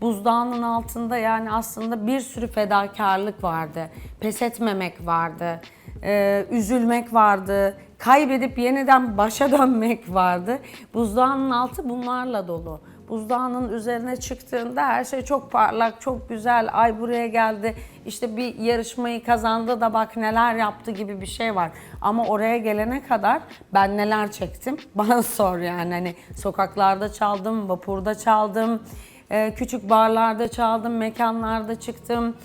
buzdağının altında yani aslında bir sürü fedakarlık vardı. Pes etmemek vardı. Ee, üzülmek vardı. Kaybedip yeniden başa dönmek vardı. Buzdağının altı bunlarla dolu. Buzdağının üzerine çıktığında her şey çok parlak, çok güzel. Ay buraya geldi, işte bir yarışmayı kazandı da bak neler yaptı gibi bir şey var. Ama oraya gelene kadar ben neler çektim? Bana sor yani. Hani sokaklarda çaldım, vapurda çaldım, e, küçük barlarda çaldım, mekanlarda çıktım.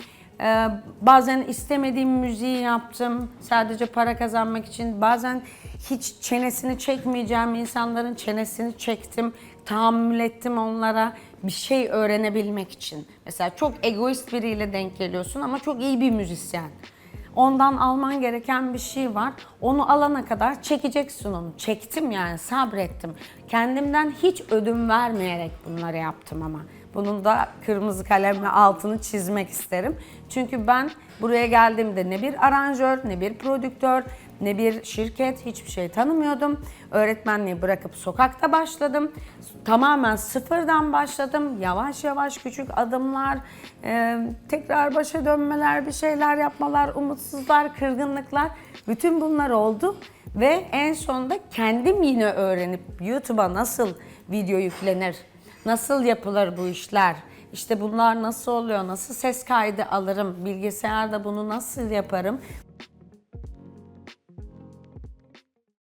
Ee, bazen istemediğim müziği yaptım sadece para kazanmak için. Bazen hiç çenesini çekmeyeceğim insanların çenesini çektim. Tahammül ettim onlara bir şey öğrenebilmek için. Mesela çok egoist biriyle denk geliyorsun ama çok iyi bir müzisyen. Ondan alman gereken bir şey var. Onu alana kadar çekeceksin onu. Çektim yani sabrettim. Kendimden hiç ödün vermeyerek bunları yaptım ama. Bunun da kırmızı kalemle altını çizmek isterim. Çünkü ben buraya geldiğimde ne bir aranjör, ne bir prodüktör, ne bir şirket hiçbir şey tanımıyordum. Öğretmenliği bırakıp sokakta başladım. Tamamen sıfırdan başladım. Yavaş yavaş küçük adımlar, e, tekrar başa dönmeler, bir şeyler yapmalar, umutsuzlar, kırgınlıklar. Bütün bunlar oldu. Ve en sonunda kendim yine öğrenip YouTube'a nasıl video yüklenir, Nasıl yapılır bu işler? İşte bunlar nasıl oluyor? Nasıl ses kaydı alırım? Bilgisayarda bunu nasıl yaparım?